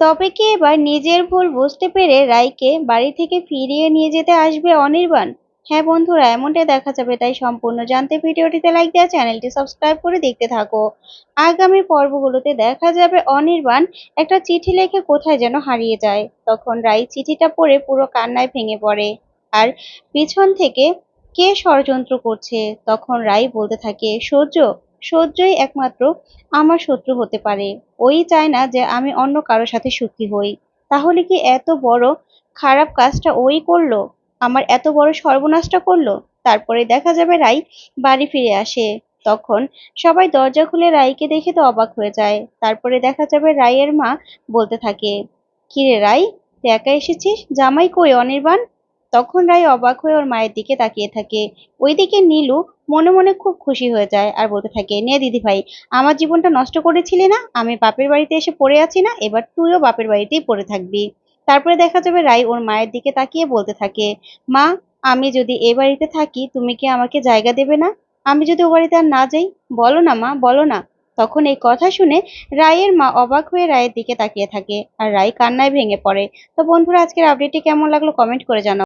তবে কি এবার নিজের ভুল বুঝতে পেরে রাইকে বাড়ি থেকে ফিরিয়ে নিয়ে যেতে আসবে অনির্বাণ? হ্যাঁ বন্ধুরা, এমনটাই দেখা যাবে, তাই সম্পূর্ণ জানতে ভিডিওটিতে লাইক দেওয়া, চ্যানেলটি সাবস্ক্রাইব করে দেখতে থাকো। আগামী পর্বগুলোতে দেখা যাবে অনির্বাণ একটা চিঠি লিখে কোথায় যেন হারিয়ে যায়। তখন রাই চিঠিটা পড়ে পুরো কান্নায় ভেঙে পড়ে। আর পিছন থেকে কে ষড়যন্ত্র করছে? তখন রাই বলতে থাকে, সূর্য সূর্যই একমাত্র আমার শত্রু হতে পারে। ওই চায় না যে আমি অন্য কারোর সাথে সুখী হই। তাহলে কি এত বড় খারাপ কাজটা ওই করল? আমার এত বড় সর্বনাশটা করল? তারপরে দেখা যাবে রাই বাড়ি ফিরে আসে। তখন সবাই দরজা খুলে রাইকে দেখে তো অবাক হয়ে যায়। তারপরে দেখা যাবে রাইয়ের মা বলতে থাকে, কিরে রাই, একা এসেছিস? জামাই কই? অনির্বাণ? তখন রাই অবাক হয়ে ওর মায়ের দিকে তাকিয়ে থাকে। ওইদিকে নীলু মনে মনে খুব খুশি হয়ে যায় আর বলতে থাকে, নে দিদি ভাই, আমার জীবনটা নষ্ট করেছিলি না? আমি বাপের বাড়িতে এসে পড়ে আছি না? এবার তুইও বাপের বাড়িতেই পড়ে থাকবি। তারপরে দেখা যাবে রাই ওর মায়ের দিকে তাকিয়ে বলতে থাকে, মা, আমি যদি এ বাড়িতে থাকি, তুমি কি আমাকে জায়গা দেবে না? আমি যদি ও বাড়িতে আর না যাই, বলো না মা, বলো না। তখন এই কথা শুনে রায়ের মা অবাক হয়ে রায়ের দিকে তাকিয়ে থাকে আর রায় কান্নায় ভেঙে পড়ে। তো বন্ধুরা, আজকের আপডেটটি কেমন লাগল কমেন্ট করে জানাও।